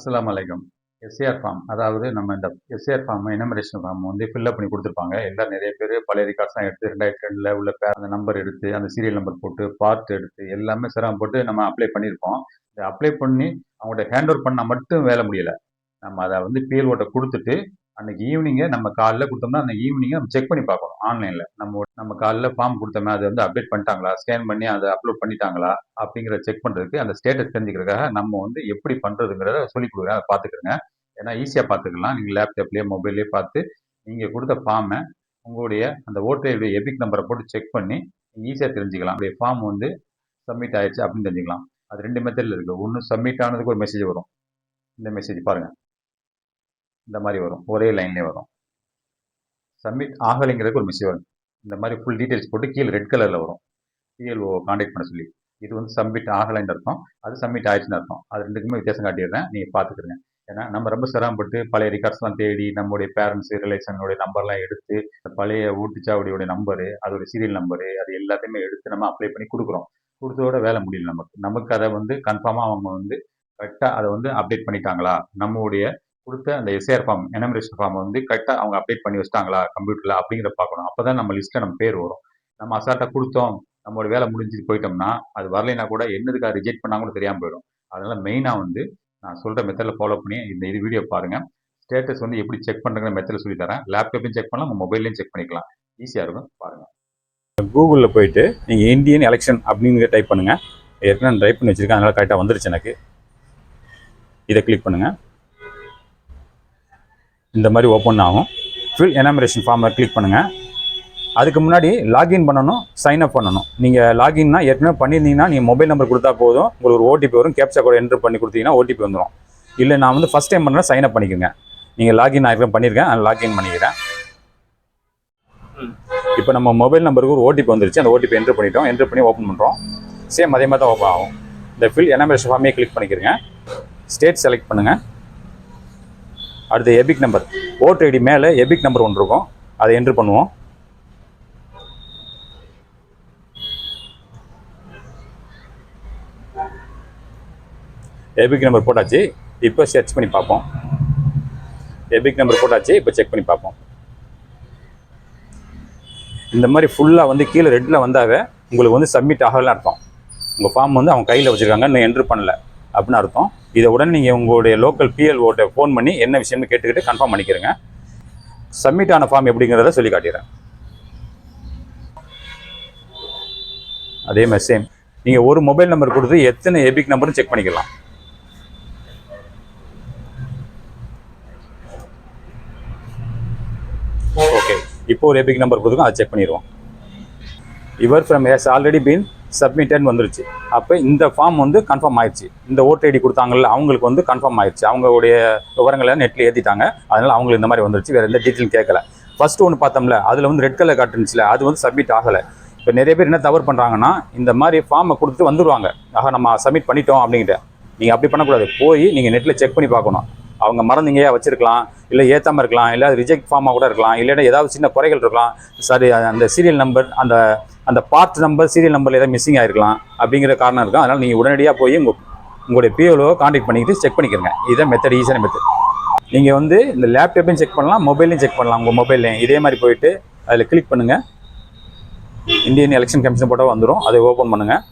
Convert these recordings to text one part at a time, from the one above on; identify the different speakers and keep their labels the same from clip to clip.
Speaker 1: அஸ்லாம் அலைக்கும். SAR form அதாவது நம்ம இந்த எஸ்ஏஆர் ஃபார்ம் இனமரேஷன் ஃபார்ம் வந்து ஃபில்அப் பண்ணி கொடுத்துருப்பாங்க. எல்லாம் நிறைய பேர் பழைய ரெக்கார்ட்ஸ்லாம் எடுத்து ரெண்டாயிரத்தி ரெண்டில் உள்ள பேர் அந்த நம்பர் எடுத்து அந்த சீரியல் நம்பர் போட்டு பார்த்து எடுத்து எல்லாமே சிரமம் போட்டு நம்ம அப்ளை பண்ணியிருப்போம் இதை அப்ளை பண்ணி அவங்கள்ட்ட ஹேண்ட் ஓவர் பண்ணால் மட்டும் வேலை முடியலை. நம்ம அதை வந்து பிஎல்ஓட்ட கொடுத்துட்டு அன்னைக்கு ஈவினிங்கே நம்ம காலைல கொடுத்தோம்னா அந்த ஈவினிங்கை நம்ம செக் பண்ணி பார்க்கணும் ஆன்லைனில் நம்ம நம்ம காலைல ஃபார்ம் கொடுத்தோமே அதை வந்து அப்டேட் பண்ணிட்டாங்களா? ஸ்கேன் பண்ணி அதை அப்லோட் பண்ணிட்டாங்களா? அப்படிங்கிற செக் பண்ணுறதுக்கு அந்த ஸ்டேட்டஸ் தெரிஞ்சுக்கிறதுக்காக நம்ம வந்து எப்படி பண்ணுறதுங்கிறத சொல்லி கொடுக்குறேன். அதை பார்த்துக்கிறேங்க. ஏன்னா ஈஸியாக பார்த்துக்கலாம். நீங்கள் லேப்டாப்லேயே மொபைல்லேயே பார்த்து நீங்கள் கொடுத்த ஃபார்மை உங்களுடைய அந்த ஓட்டர் எபிக் நம்பரை போட்டு செக் பண்ணி ஈஸியாக தெரிஞ்சுக்கலாம். அப்படியே ஃபார்ம் வந்து சப்மிட் ஆயிடுச்சு அப்படின்னு தெரிஞ்சுக்கலாம். அது ரெண்டு மெத்தடில் இருக்குது ஒன்று சப்மிட் ஆனதுக்கு ஒரு மெசேஜ் வரும். இந்த மெசேஜ் பாருங்கள் இந்த மாதிரி வரும். ஒரே லைன்லேயே வரும். சப்மிட் ஆகலைங்கிறதுக்கு ஒரு மெசேஜ் வரும். இந்த மாதிரி ஃபுல் டீட்டெயில்ஸ் போட்டு கீழே ரெட் கலரில் வரும். பிஎல்ஓ காண்டாக்ட் பண்ண சொல்லி. இது வந்து சப்மிட் ஆகலைன்னு அர்த்தம். அது சப்மிட் ஆயிடுச்சுன்னு அர்த்தம். அது ரெண்டுக்குமே வித்தியாசம் காட்டிடுறேன். நீங்கள் பார்த்துக்கிறங்க ஏன்னா நம்ம ரொம்ப சிரமப்பட்டு பழைய ரெக்கார்ட்ஸ்லாம் தேடி நம்மளுடைய பேரண்ட்ஸ் ரிலேஷனுடைய நம்பர்லாம் எடுத்து பழைய ஓட்டுச்சாவடியோட நம்பரு அதோட சீரியல் நம்பரு அது எல்லாத்தையுமே எடுத்து நம்ம அப்ளை பண்ணி கொடுக்குறோம். கொடுத்ததோட வேலை முடியல நமக்கு. நமக்கு அதை வந்து கன்ஃபார்மாக அவங்க வந்து கரெக்டாக அதை வந்து அப்டேட் பண்ணிட்டாங்களா? நம்மளுடைய கொடுத்த அந்த எஸ்ஏஆர் ஃபார்ம் எனமரேஷன் ஃபார்ம் வந்து கரெக்டாக அவங்க அப்டேட் பண்ணி வச்சிட்டாங்களா கம்ப்யூட்டரில் அப்படிங்கிற பார்க்கணும். அப்போ தான் நம்ம லிஸ்ட்டில் நம்ம பேர் வரும். நம்ம அசால்ட்டாக கொடுத்தோம் நம்மளோட வேலை முடிஞ்சுட்டு போயிட்டோம்னா அது வரலைன்னா கூட என்னதுக்காக ரிஜெக்ட் பண்ணாலும் தெரியாமல் போயிடும். அதனால் மெயினாக வந்து நான் சொல்கிற மெத்தடில் ஃபாலோ பண்ணி இந்த இது வீடியோ பாருங்கள் ஸ்டேட்டஸ் வந்து எப்படி செக் பண்ணுறங்கிற மெத்தடில் சொல்லி தரேன். லேப்டாப்லையும் செக் பண்ணலாம் உங்கள் மொபைல்லையும் செக் பண்ணிக்கலாம். ஈஸியாக இருக்கும் பாருங்கள்
Speaker 2: கூகுளில் போயிட்டு நீங்கள் இந்தியன் எலெக்ஷன் அப்படிங்கிறத டைப் பண்ணுங்கள் ஏற்கனவே டைப் பண்ணி வச்சுருக்கேன் அதனால் கரெக்டாக வந்துருச்சு எனக்கு. இதை கிளிக் பண்ணுங்கள் இந்த மாதிரி ஓப்பன் ஆகும். ஃபில் எனாமரேஷன் ஃபார்மை கிளிக் பண்ணுங்கள் அதுக்கு முன்னாடி லாகின் பண்ணணும் சைன் அப் பண்ணணும். நீங்கள் லாகின்னா ஏற்கனவே பண்ணியிருந்தீங்கன்னா நீங்கள் மொபைல் நம்பர் கொடுத்தா போதும். உங்களுக்கு ஒரு ஓடிபி வரும் கேப்சா கூட என்ட்ரு பண்ணி கொடுத்தீங்கன்னா ஓடிபி வந்துடும் இல்லை நான் வந்து ஃபஸ்ட் டைம் பண்ணுறேன் சைன் அப் பண்ணிக்கோங்க. நீங்கள் லாகின் ஆகிருக்கேன் பண்ணியிருக்கேன் லாகின் பண்ணிக்கிறேன். இப்போ நம்ம மொபைல் நம்பருக்கு ஒரு ஓடிபி வந்துருச்சு. அந்த ஓடிபி என்ட்ரு பண்ணிட்டோம். என்ட்ரு பண்ணி ஓப்பன் பண்ணுறோம் சேம் அதே மாதிரி தான் ஓப்பன் ஆகும். இந்த ஃபில் எனாமரேஷன் ஃபார்மே கிளிக் பண்ணிக்கிறேங்க. ஸ்டேட் செலக்ட் பண்ணுங்கள் அடுத்து எபிக் நம்பர் ஓட்டர் ஐடி மேலே எபிக் நம்பர் ஒன்று இருக்கும். அதை என்ட்ரு பண்ணுவோம். எபிக் நம்பர் போட்டாச்சு. இப்போ சர்ச் பண்ணி பார்ப்போம். எபிக் நம்பர் போட்டாச்சு. இப்போ செக் பண்ணி பார்ப்போம். இந்த மாதிரி ஃபுல்லாக வந்து கீழே ரெட்டில் வந்தாவே உங்களுக்கு வந்து சப்மிட் ஆகலாம் அர்த்தம். உங்கள் ஃபார்ம் வந்து அவங்க கையில் வச்சுருக்காங்க இன்னும் என்ட்ரு பண்ணல. அப்படின்னு அர்த்தம். இதை உடனே நீங்கள் உங்களுடைய லோக்கல் பிஎல்ஓட்ட ஃபோன் பண்ணி என்ன விஷயம்னு கேட்டுக்கிட்டு கன்ஃபார்ம் பண்ணிக்கிறேங்க. சப்மிட் ஆன ஃபார்ம் எப்படிங்கிறத சொல்லி காட்டிடுறேன். அதே மாதிரி சேம் நீங்கள் ஒரு மொபைல் நம்பர் கொடுத்து எத்தனை எபிக் நம்பரும் செக் பண்ணிக்கலாம். ஓகே இப்போ ஒரு எபிக் நம்பர் கொடுத்துருக்கோம் அதை செக் பண்ணிடுவோம். இவர் form has already been submitted வந்துருச்சு. அப்போ இந்த ஃபார்ம் வந்து கன்ஃபார்ம் ஆயிடுச்சு இந்த ஓட்டர் ஐடி கொடுத்தாங்கல்ல அவங்களுக்கு வந்து கன்ஃபார்ம் ஆயிடுச்சு அவங்களுடைய விவரங்களை நெட்டில் ஏற்றிட்டாங்க அதனால் அவங்களுக்கு இந்த மாதிரி வந்துருச்சு. வேறு எந்த டீட்டெயில் கேட்கல ஃபஸ்ட்டு ஒன்று பார்த்தோம்ல அதில் வந்து ரெட் கலர் காட்டுனுச்சுல அது வந்து சப்மிட் ஆகலை. இப்போ நிறைய பேர் என்ன தவறு பண்ணுறாங்கன்னா இந்த மாதிரி ஃபார்மை கொடுத்துட்டு வந்துடுவாங்க ஆக நம்ம சப்மிட் பண்ணிட்டோம் அப்படிங்கிட்ட. நீங்கள் அப்படி பண்ணக்கூடாது. போய் நீங்கள் நெட்டில் செக் பண்ணி பார்க்கணும். அவங்க மறந்துங்கயா வச்சிருக்கலாம் இல்லை ஏற்றாமல் இருக்கலாம் இல்லை ரிஜெக்ட் ஃபார்மாக கூட இருக்கலாம் இல்லைன்னா ஏதாவது சின்ன குறைகள் இருக்கலாம். சாரி அந்த சீரியல் நம்பர் அந்த அந்த பார்ட் நம்பர் சீரியல் நம்பரில் ஏதாவது மிஸ்ஸிங் ஆகிருக்கலாம் அப்படிங்கிற காரணம் இருக்கும். அதனால் நீங்கள் உடனடியாக போய் உங்கள் உங்களுடைய பிஓலோ காண்டாக்ட் பண்ணிக்கிட்டு செக் பண்ணிக்கிறங்க. இதுதான் மெத்தட் ஈஸியான மெத்தட் நீங்கள் வந்து இந்த லேப்டாப்பையும் செக் பண்ணலாம் மொபைலையும் செக் பண்ணலாம் உங்கள் மொபைல்லையும் இதே மாதிரி போயிட்டு அதில் கிளிக் பண்ணுங்கள் இந்தியன் எலெக்ஷன் கமிஷன் போட்டால் வந்துடும் அதை ஓப்பன் பண்ணுங்கள்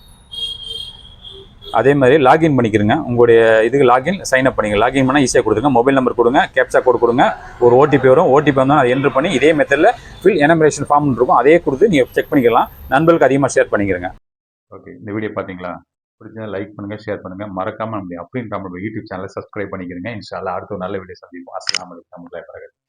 Speaker 2: அதே மாதிரி லாகின் பண்ணிக்கிறங்க உங்களுடைய இதுக்கு லாகின் சைன் அப் பண்ணிங்க. லாகின் பண்ணால் ஈஸியாக கொடுத்துருங்க. மொபைல் நம்பர் கொடுங்க கேப்சா கோட் கொடுங்க. ஒரு ஓடிபி வரும். ஓடிபி வந்தால் அதை என்ட்ரு பண்ணி இதே மெத்தடில் ஃபில் எனமரேஷன் ஃபார்ம் இருக்கும். அதே கொடுத்து நீங்கள் செக் பண்ணிக்கலாம். நண்பர்களுக்கு அதிகமாக ஷேர் பண்ணிக்கிறங்க
Speaker 1: ஓகே இந்த வீடியோ பார்த்தீங்களா? பிடிச்சா லைக் பண்ணுங்கள் ஷேர் பண்ணுங்கள் மறக்காமல் நம்முடைய அப்படின்னு நம்மளோட யூடியூப் சேனலை சப்ஸ்கிரைப் பண்ணிக்கிறங்க இன்ஷால்லா அடுத்த ஒரு நல்ல வீடியோ சந்திப்போம். அஸ்லாம் வலைக்கம் வரமத்துல்லாஹி